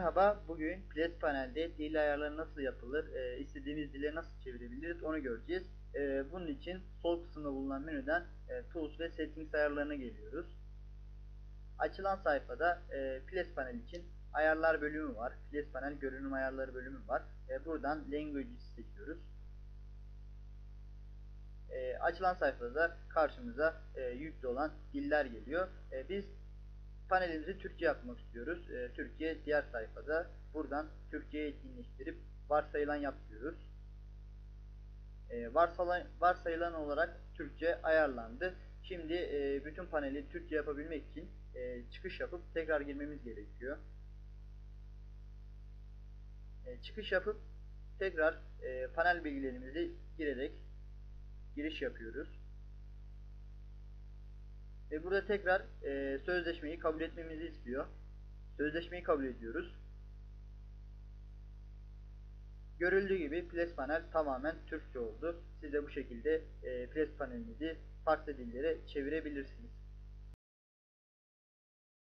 Merhaba, bugün Ples panelde dil ayarları nasıl yapılır, e, istediğimiz dile nasıl çevirebiliriz onu göreceğiz. E, bunun için sol kısımda bulunan menüden e, Tools ve Settings ayarlarına geliyoruz. Açılan sayfada e, Ples panel için ayarlar bölümü var. Ples panel görünüm ayarları bölümü var. E, buradan Language'i seçiyoruz. E, açılan sayfada da karşımıza e, yüklü olan diller geliyor. E, biz panelimizi Türkçe yapmak istiyoruz. E, Türkiye diğer sayfada. Buradan Türkçe'ye etkinleştirip varsayılan yapıyoruz. E, varsayılan, varsayılan olarak Türkçe ayarlandı. Şimdi e, bütün paneli Türkçe yapabilmek için e, çıkış yapıp tekrar girmemiz gerekiyor. E, çıkış yapıp tekrar e, panel bilgilerimizi girerek giriş yapıyoruz. Ve burada tekrar e, sözleşmeyi kabul etmemizi istiyor. Sözleşmeyi kabul ediyoruz. Görüldüğü gibi Ples panel tamamen Türkçe oldu. Siz de bu şekilde e, Ples panelinizi farklı dillere çevirebilirsiniz.